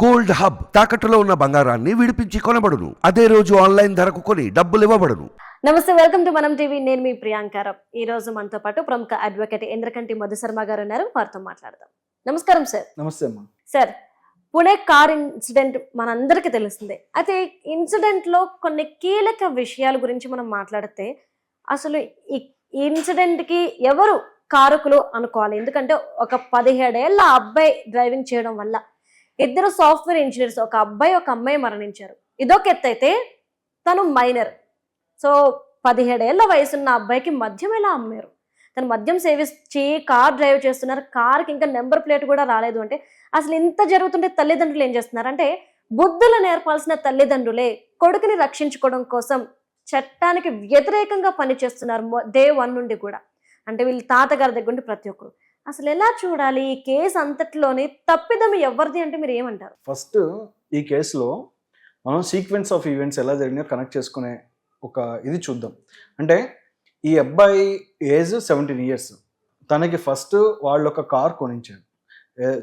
Gold hub తాకట్టులో ఉన్న బంగారాన్ని విడిపించి కొనబడును. అదే రోజు ఆన్లైన్ ధరకు కొని డబ్బులు ఇవ్వబడును. నమస్తే వెల్కమ్ టు మనం టీవీ. నేను మీ ప్రియాంకారం ఈ రోజు మనతో పాటు ప్రముఖ అడ్వకేట్ ఇంద్రకంటి మధుశర్మ గారు ఉన్నారు. వారితో మాట్లాడదాం. నమస్కారం సార్. నమస్తే అమ్మా. సార్ పుణే కార్ ఇన్సిడెంట్ మనందరికీ తెలిసిందే అయితే ఇన్సిడెంట్లో కొన్ని కీలక విషయాల గురించి మనం మాట్లాడితే అసలు ఈ ఇన్సిడెంట్కి ఎవరు కారకులు అనుకోవాలి? ఎందుకంటే ఒక పదిహేడేళ్ళ అబ్బాయి డ్రైవింగ్ చేయడం వల్ల ఇద్దరు సాఫ్ట్వేర్ ఇంజనీర్స్ ఒక అబ్బాయి ఒక అమ్మాయి మరణించారు. ఇదొక ఎత్తు అయితే తను మైనర్. సో పదిహేడేళ్ళ వయసున్న అబ్బాయికి మద్యం ఎలా అమ్మారు? తను మద్యం సేవించి కార్ డ్రైవ్ చేస్తున్నారు. కార్కి ఇంకా నెంబర్ ప్లేట్ కూడా రాలేదు అంటే అసలు ఇంత జరుగుతుంటే తల్లిదండ్రులు ఏం చేస్తున్నారు? అంటే బుద్ధులు నేర్పాల్సిన తల్లిదండ్రులే కొడుకుని రక్షించుకోవడం కోసం చట్టానికి వ్యతిరేకంగా పనిచేస్తున్నారు మొ- డే వన్ నుండి కూడా. అంటే వీళ్ళ తాతగారి దగ్గర నుండి ప్రతి ఒక్కరు. అసలు ఎలా చూడాలి? ఈ కేసు అంతట్లోనే తప్పిదం ఎవరిది అంటే మీరు ఏమంటారు? ఫస్ట్ ఈ కేసులో మనం సీక్వెన్స్ ఆఫ్ ఈవెంట్స్ ఎలా జరిగినాయో కనెక్ట్ చేసుకునే ఒక ఇది చూద్దాం. అంటే ఈ అబ్బాయి ఏజ్ సెవెంటీన్ ఇయర్స్. తనకి ఫస్ట్ వాళ్ళు ఒక కార్ కొనిచ్చారు.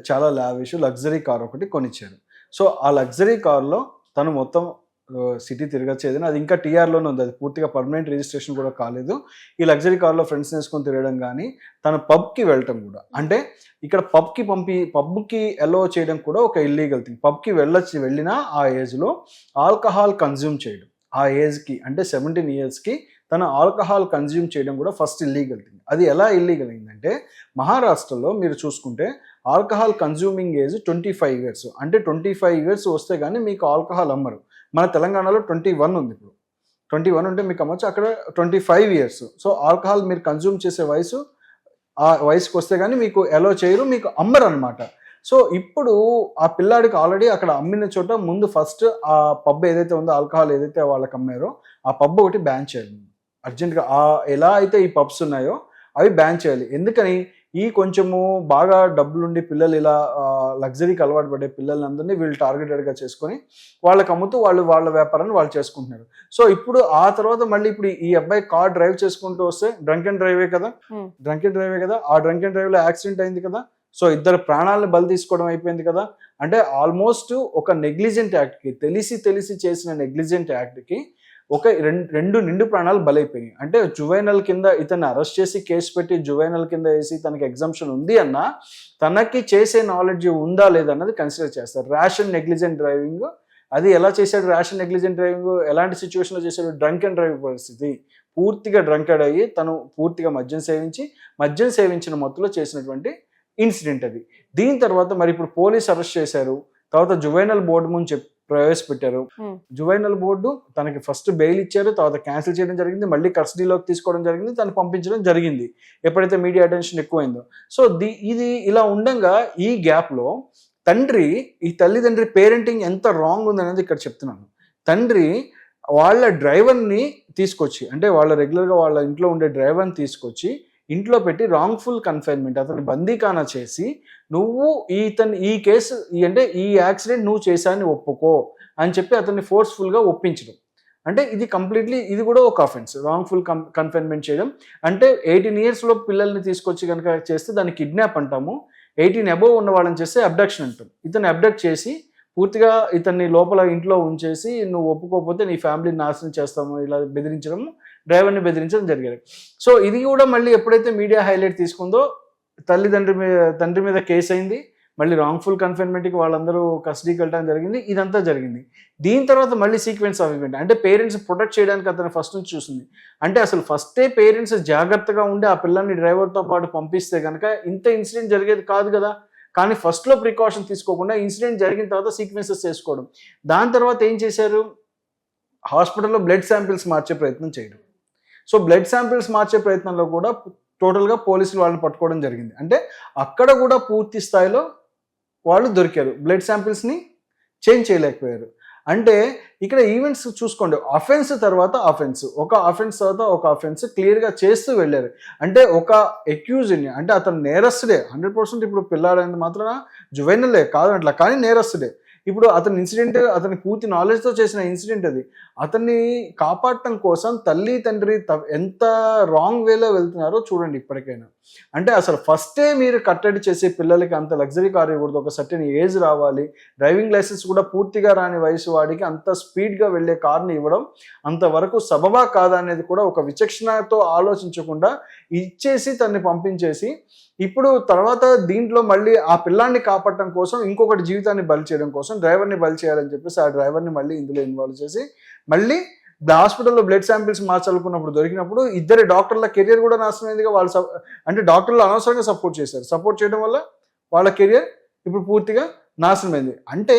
చాలా లావిష్ లగ్జరీ కార్ ఒకటి కొనిచ్చారు. సో ఆ లగ్జరీ కార్లో తను మొత్తం సిటీ తిరగచ్చేది. అది ఇంకా టీఆర్లోనే ఉంది. అది పూర్తిగా పర్మనెంట్ రిజిస్ట్రేషన్ కూడా కాలేదు. ఈ లగ్జరీ కార్లో ఫ్రెండ్స్ వేసుకొని తిరగడం కానీ తన పబ్కి వెళ్ళటం కూడా. అంటే ఇక్కడ పబ్కి పంపి పబ్కి అలో చేయడం కూడా ఒక ఇల్లీగల్ థింగ్ పబ్కి వెళ్ళొచ్చి వెళ్ళినా ఆ ఏజ్లో ఆల్కహాల్ కన్జ్యూమ్ చేయడం. ఆ ఏజ్కి అంటే సెవెంటీన్ ఇయర్స్కి తన ఆల్కహాల్ కన్జ్యూమ్ చేయడం కూడా ఫస్ట్ ఇల్లీగల్ థింగ్ అది ఎలా ఇల్లీగల్ అయిందంటే మహారాష్ట్రలో మీరు చూసుకుంటే alcohol consuming age twenty five years అంటే ట్వంటీ ఫైవ్ ఇయర్స్ వస్తే కానీ మీకు ఆల్కహాల్ అమ్మరు. మన తెలంగాణలో ట్వంటీ వన్ ఉంది ఇప్పుడు. ట్వంటీ వన్ ఉంటే మీకు అమ్మచ్చు. అక్కడ twenty five years so alcohol మీరు కన్జ్యూమ్ చేసే వయసు ఆ వయసుకి వస్తే కానీ మీకు ఎలో చేయరు మీకు అమ్మరు అనమాట సో ఇప్పుడు ఆ పిల్లాడికి ఆల్రెడీ అక్కడ అమ్మిన చోట ముందు ఫస్ట్ ఆ పబ్ ఏదైతే ఉందో ఆల్కహాల్ ఏదైతే వాళ్ళకి అమ్మారో ఆ పబ్ ఒకటి బ్యాన్ చేయాలి అర్జెంట్గా ఆ ఎలా అయితే ఈ పబ్స్ ఉన్నాయో అవి బ్యాన్ చేయాలి. ఎందుకని? ఈ కొంచెము బాగా డబ్బులుండి పిల్లలు ఇలా లగ్జరీకి అలవాటు పడే పిల్లలందరినీ వీళ్ళు టార్గెటెడ్గా చేసుకొని వాళ్ళకి అమ్ముతూ వాళ్ళు వాళ్ళ వ్యాపారాన్ని వాళ్ళు చేసుకుంటున్నారు. సో ఇప్పుడు ఆ తర్వాత మళ్ళీ ఇప్పుడు ఈ అబ్బాయి కార్ డ్రైవ్ చేసుకుంటూ వస్తే డ్రంక్ అండ్ డ్రైవే కదా. డ్రంక్ అండ్ డ్రైవే కదా? ఆ డ్రంక్ అండ్ డ్రైవ్లో యాక్సిడెంట్ అయింది కదా? సో ఇద్దరు ప్రాణాలను బలి తీసుకోవడం అయిపోయింది కదా? అంటే ఆల్మోస్ట్ ఒక నెగ్లిజెంట్ యాక్ట్కి తెలిసి తెలిసి చేసిన నెగ్లిజెంట్ యాక్ట్కి ఒక రెండు రెండు నిండు ప్రాణాలు బలైపోయినాయి. అంటే జువైనల్ కింద ఇతన్ని అరెస్ట్ చేసి కేసు పెట్టి జువైనల్ కింద వేసి తనకి ఎగ్జామ్షన్ ఉంది అన్న తనకి చేసే నాలెడ్జ్ ఉందా లేదా అన్నది కన్సిడర్ చేస్తారు. ర్యాష్ అండ్ నెగ్లిజెంట్ డ్రైవింగ్ అది ఎలా చేశాడు ర్యాష్ అండ్ నెగ్లిజెంట్ డ్రైవింగ్ ఎలాంటి సిచ్యువేషన్లో చేశాడు? డ్రంక్ అండ్ డ్రైవింగ్ పరిస్థితి. పూర్తిగా డ్రంకెడ్ అయ్యి తను పూర్తిగా మద్యం సేవించి మద్యం సేవించిన మొత్తంలో చేసినటువంటి ఇన్సిడెంట్ అది. దీని తర్వాత మరి ఇప్పుడు పోలీస్ అరెస్ట్ చేశారు. తర్వాత జువైనల్ బోర్డు ముందు చెప్ ప్రవేశపెట్టారు. జువైనల్ బోర్డు తనకి ఫస్ట్ బెయిల్ ఇచ్చారు తర్వాత క్యాన్సిల్ చేయడం జరిగింది మళ్ళీ కస్టడీలోకి తీసుకోవడం జరిగింది తను పంపించడం జరిగింది. ఎప్పుడైతే మీడియా అటెన్షన్ ఎక్కువైందో. సో ది ఇది ఇలా ఉండంగా ఈ గ్యాప్లో తండ్రి ఈ తల్లిదండ్రి పేరెంటింగ్ ఎంత రాంగ్ ఉందనేది ఇక్కడ చెప్తున్నాను. తండ్రి వాళ్ళ డ్రైవర్ని తీసుకొచ్చి అంటే వాళ్ళ రెగ్యులర్గా వాళ్ళ ఇంట్లో ఉండే డ్రైవర్ని తీసుకొచ్చి ఇంట్లో పెట్టి రాంగ్ఫుల్ కన్ఫైన్మెంట్ అతని బందీకానా చేసి నువ్వు ఇతని ఈ కేసు ఈ అంటే ఈ యాక్సిడెంట్ నువ్వు చేశాని ఒప్పుకో అని చెప్పి అతన్ని ఫోర్స్ఫుల్గా ఒప్పించడం. అంటే ఇది కంప్లీట్లీ ఇది కూడా ఒక అఫెన్స్ రాంగ్ఫుల్ కన్ కన్ఫైన్మెంట్ చేయడం. అంటే ఎయిటీన్ ఇయర్స్లో పిల్లల్ని తీసుకొచ్చి కనుక చేస్తే దాన్ని కిడ్నాప్ అంటాము. ఎయిటీన్ అబోవ్ ఉన్న వాళ్ళని చేస్తే అబ్డక్షన్ అంటాం. ఇతను అబ్డక్ట్ చేసి పూర్తిగా ఇతన్ని లోపల ఇంట్లో ఉంచేసి నువ్వు ఒప్పుకోకపోతే నీ ఫ్యామిలీని నాశనం చేస్తాము ఇలా బెదిరించడం డ్రైవర్ని బెదిరించడం జరిగింది. సో ఇది కూడా మళ్ళీ ఎప్పుడైతే మీడియా హైలైట్ తీసుకుందో తల్లిదండ్రి మీద తండ్రి మీద కేసు అయింది. మళ్ళీ రాంగ్ఫుల్ కన్ఫైన్మెంట్కి వాళ్ళందరూ కస్టడీకి వెళ్ళడం జరిగింది. ఇదంతా జరిగింది. దీని తర్వాత మళ్ళీ సీక్వెన్స్ ఆఫ్ ఈవెంట్ అంటే పేరెంట్స్ ప్రొటెక్ట్ చేయడానికి అతను ఫస్ట్ నుంచి చూసింది. అంటే అసలు ఫస్టే పేరెంట్స్ జాగ్రత్తగా ఉండి ఆ పిల్లల్ని డ్రైవర్తో పాటు పంపిస్తే కనుక ఇంత ఇన్సిడెంట్ జరిగేది కాదు కదా. కానీ ఫస్ట్లో ప్రికాషన్ తీసుకోకుండా ఇన్సిడెంట్ జరిగిన తర్వాత సీక్వెన్సెస్ చేసుకోవడం. దాని తర్వాత ఏం చేశారు? హాస్పిటల్లో బ్లడ్ శాంపిల్స్ మార్చే ప్రయత్నం చేయడం. సో బ్లడ్ శాంపిల్స్ మార్చే ప్రయత్నంలో కూడా టోటల్గా పోలీసులు వాళ్ళని పట్టుకోవడం జరిగింది. అంటే అక్కడ కూడా పూర్తి స్థాయిలో వాళ్ళు దొరికారు. బ్లడ్ శాంపిల్స్ని చేంజ్ చేయలేకపోయారు. అంటే ఇక్కడ ఈవెంట్స్ చూసుకోండి. అఫెన్స్ తర్వాత అఫెన్స్. ఒక అఫెన్స్ తర్వాత ఒక అఫెన్స్ క్లియర్గా చేస్తూ వెళ్ళారు. అంటే ఒక ఎక్యూజ్ని అంటే అతను నేరస్తుడే. హండ్రెడ్ పర్సెంట్ ఇప్పుడు పిల్లాడైంది మాత్రం జువైనలే కాదు అట్లా. కానీ నేరస్తుడే. ఇప్పుడు అతని ఇన్సిడెంట్ అతని పూర్తి నాలెడ్జ్తో చేసిన ఇన్సిడెంట్ అది. అతన్ని కాపాడటం కోసం తల్లి తండ్రి త- ఎంత రాంగ్ వేలో వెళ్తున్నారో చూడండి ఇప్పటికైనా. అంటే అసలు ఫస్టే మీరు కట్టడి చేసే పిల్లలకి అంత లగ్జరీ కార్ ఇవ్వకూడదు ఒక సర్టెన్ ఏజ్ రావాలి డ్రైవింగ్ లైసెన్స్ కూడా పూర్తిగా రాని వయసు వాడికి అంత స్పీడ్గా వెళ్ళే కార్ని ఇవ్వడం అంతవరకు సబబా కాదా అనేది కూడా ఒక విచక్షణతో ఆలోచించకుండా ఇచ్చేసి తన్ని పంపించేసి ఇప్పుడు తర్వాత దీంట్లో మళ్ళీ ఆ పిల్లాన్ని కాపాడటం కోసం ఇంకొకటి జీవితాన్ని బలి చేయడం కోసం డ్రైవర్ని బలి చేయాలని చెప్పేసి ఆ డ్రైవర్ని మళ్ళీ ఇందులో ఇన్వాల్వ్ చేసి మళ్ళీ హాస్పిటల్లో బ్లడ్ శాంపిల్స్ మార్చాలనుకున్నప్పుడు దొరికినప్పుడు ఇద్దరు డాక్టర్ల కెరియర్ కూడా నాశనమైందిగా వాళ్ళు అంటే డాక్టర్లు అనవసరంగా సపోర్ట్ చేశారు. సపోర్ట్ చేయడం వల్ల వాళ్ళ కెరియర్ ఇప్పుడు పూర్తిగా నాశనమైంది. అంటే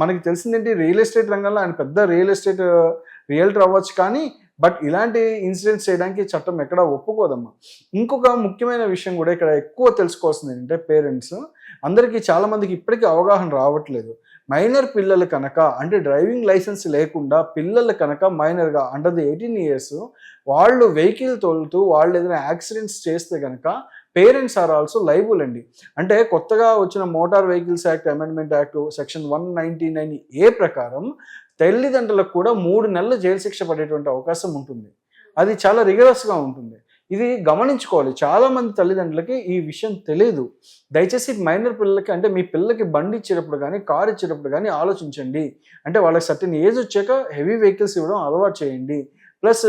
మనకి తెలిసిందేంటి? రియల్ ఎస్టేట్ రంగంలో ఆయన పెద్ద రియల్ ఎస్టేట్ రియల్టర్ అవ్వచ్చు కానీ బట్ ఇలాంటి ఇన్సిడెంట్స్ చేయడానికి చట్టం ఎక్కడ ఒప్పుకోదమ్మా. ఇంకొక ముఖ్యమైన విషయం కూడా ఇక్కడ ఎక్కువ తెలుసుకోవాల్సింది ఏంటంటే పేరెంట్స్ అందరికీ చాలామందికి ఇప్పటికీ అవగాహన రావట్లేదు. మైనర్ పిల్లలు కనుక అంటే డ్రైవింగ్ లైసెన్స్ లేకుండా పిల్లలు కనుక మైనర్గా అండర్ ది ఎయిటీన్ ఇయర్స్ వాళ్ళు వెహికల్ తోలుతూ వాళ్ళు ఏదైనా యాక్సిడెంట్స్ చేస్తే కనుక పేరెంట్స్ ఆర్ ఆల్సో లైబుల్ అండి. అంటే కొత్తగా వచ్చిన motor vehicles act amendment act section one ninety nine A ప్రకారం తల్లిదండ్రులకు కూడా మూడు నెలల జైలు శిక్ష పడేటువంటి అవకాశం ఉంటుంది. అది చాలా రిగరస్గా ఉంటుంది. ఇది గమనించుకోవాలి. చాలా మంది తల్లిదండ్రులకి ఈ విషయం తెలియదు దయచేసి మైనర్ పిల్లలకి అంటే మీ పిల్లలకి బండి ఇచ్చేటప్పుడు కానీ కారు ఇచ్చేటప్పుడు కానీ ఆలోచించండి. అంటే వాళ్ళకి సర్టెన్ ఏజ్ వచ్చాక హెవీ వెహికల్స్ ఇవ్వడం అలవాటు చేయండి. ప్లస్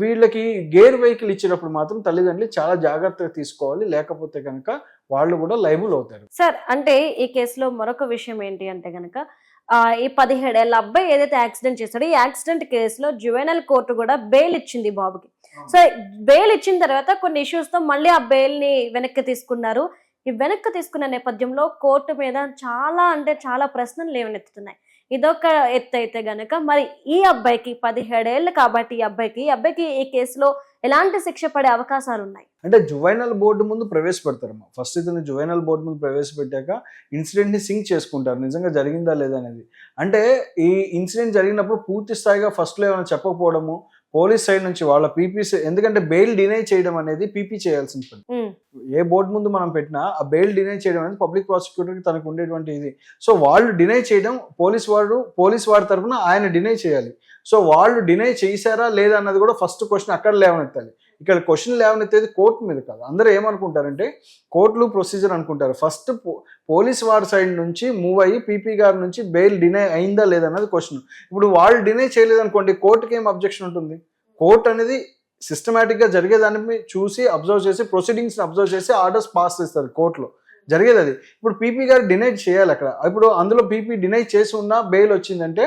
వీళ్ళకి గేర్ వెహికల్ ఇచ్చేటప్పుడు మాత్రం తల్లిదండ్రులు చాలా జాగ్రత్తగా తీసుకోవాలి. లేకపోతే కనుక వాళ్ళు కూడా లైబుల్ అవుతారు. సార్ అంటే ఈ కేసులో మరొక విషయం ఏంటి అంటే కనుక ఈ పదిహేడేళ్ళ అబ్బాయి ఏదైతే యాక్సిడెంట్ చేశాడో ఈ యాక్సిడెంట్ కేసులో జువెనల్ కోర్టు కూడా బెయిల్ ఇచ్చింది బాబుకి. సో బెయిల్ ఇచ్చిన తర్వాత కొన్ని issues తో మళ్ళీ ఆ బెయిల్ని వెనక్కి తీసుకున్నారు. ఈ వెనక్కి తీసుకున్న నేపథ్యంలో కోర్టు మీద చాలా అంటే చాలా ప్రశ్నలు లేవనెత్తుతున్నాయి. ఇదొక ఎత్తు అయితే గనక మరి ఈ అబ్బాయికి పదిహేడేళ్ళు కాబట్టి ఈ అబ్బాయికి ఈ అబ్బాయికి ఈ కేసులో ఎలాంటి శిక్ష పడే అవకాశాలు ఉన్నాయి అంటే జువైనల్ బోర్డు ముందు ప్రవేశపెడతారమ్మా ఫస్ట్ ఇతను జువైనల్ బోర్డు ముందు ప్రవేశపెట్టాక ఇన్సిడెంట్ని సింక్ చేసుకుంటారు. నిజంగా జరిగిందా లేదా అనేది. అంటే ఈ ఇన్సిడెంట్ జరిగినప్పుడు పూర్తి స్థాయిగా ఫస్ట్లో ఏమైనా చెప్పకపోవడము పోలీస్ సైడ్ నుంచి వాళ్ళ పీపీసీ ఎందుకంటే బెయిల్ డినై చేయడం అనేది పీపీ చేయాల్సిన పని ఏ బోర్డు ముందు మనం పెట్టినా ఆ బెయిల్ డినై చేయడం అనేది పబ్లిక్ ప్రాసిక్యూటర్కి తనకు ఉండేటువంటి ఇది. సో వాళ్ళు డినై చేయడం పోలీస్ వాడు పోలీస్ వాడి తరఫున ఆయన డినై చేయాలి. సో వాళ్ళు డినై చేశారా లేదా అన్నది కూడా ఫస్ట్ క్వశ్చన్ అక్కడ లేవనెత్తాలి. ఇక్కడ క్వశ్చన్ లేవనెత్తేది కోర్టు మీద కాదు. అందరూ ఏమనుకుంటారంటే కోర్టులు ప్రొసీజర్ అనుకుంటారు. ఫస్ట్ పోలీస్ వారి సైడ్ నుంచి మూవ్ అయ్యి పీపీ గారి నుంచి బెయిల్ డినై అయిందా లేదన్నది క్వశ్చన్ ఇప్పుడు వాళ్ళు డినై చేయలేదు అనుకోండి కోర్టుకి ఏం అబ్జెక్షన్ ఉంటుంది? కోర్టు అనేది సిస్టమేటిక్గా జరిగేదాన్ని చూసి అబ్జర్వ్ చేసి ప్రొసీడింగ్స్ని అబ్జర్వ్ చేసి ఆర్డర్స్ పాస్ చేస్తారు కోర్టులో జరిగేది అది. ఇప్పుడు పీపీ గారు డినై చేయాలి అక్కడ. ఇప్పుడు అందులో పీపీ డినై చేసి ఉన్నా బెయిల్ వచ్చిందంటే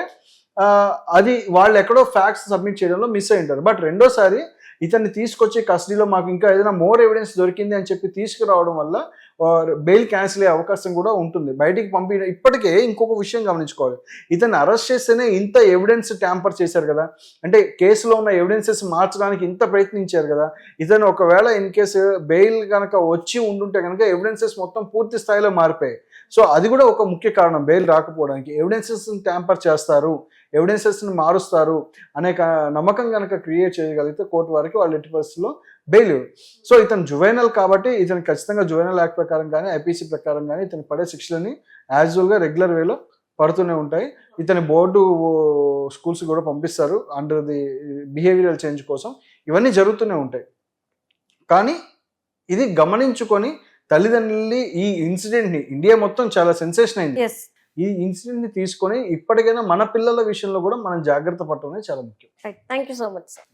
అది వాళ్ళు ఎక్కడో ఫ్యాక్ట్స్ సబ్మిట్ చేయడంలో మిస్ అయి ఉంటారు. బట్ రెండోసారి ఇతన్ని తీసుకొచ్చి కస్టడీలో మాకు ఇంకా ఏదైనా మోర్ ఎవిడెన్స్ దొరికింది అని చెప్పి తీసుకురావడం వల్ల బెయిల్ క్యాన్సిల్ అయ్యే అవకాశం కూడా ఉంటుంది. బయటికి పంపి ఇప్పటికే ఇంకొక విషయం గమనించుకోవాలి. ఇతను అరెస్ట్ చేస్తేనే ఇంత ఎవిడెన్స్ ట్యాంపర్ చేశారు కదా. అంటే కేసులో ఉన్న ఎవిడెన్సెస్ మార్చడానికి ఇంత ప్రయత్నించారు కదా. ఇతను ఒకవేళ ఇన్ కేసు బెయిల్ కనుక వచ్చి ఉండుంటే కనుక ఎవిడెన్సెస్ మొత్తం పూర్తి స్థాయిలో మారిపోయాయి. సో అది కూడా ఒక ముఖ్య కారణం బెయిల్ రాకపోవడానికి. ఎవిడెన్సెస్ ట్యాంపర్ చేస్తారు. ఎవిడెన్సెస్ని మారుస్తారు అనే నమ్మకం కనుక క్రియేట్ చేయగలిగితే కోర్టు వారికి వాళ్ళు ఎట్టి పరిస్థితుల్లో బెయిల్ సో ఇతను జువైనల్ కాబట్టి ఇతను ఖచ్చితంగా జువైనల్ యాక్ట్ ప్రకారం కానీ ఐపీసీ ప్రకారం కానీ ఇతను పడే శిక్షలని యాజువల్గా రెగ్యులర్ వేలో పడుతూనే ఉంటాయి. ఇతని బోర్డు స్కూల్స్ కూడా పంపిస్తారు అండర్ ది బిహేవియరల్ చేంజ్ కోసం. ఇవన్నీ జరుగుతూనే ఉంటాయి. కానీ ఇది గమనించుకొని తల్లిదండ్రుల్ని ఈ ఇన్సిడెంట్ని ఇండియా మొత్తం చాలా సెన్సేషన్ అయింది. ఈ ఇన్సిడెంట్ని తీసుకొని ఇప్పటికైనా మన పిల్లల విషయంలో కూడా మనం జాగ్రత్త పట్టడం చాలా ముఖ్యం. Thank you so much sir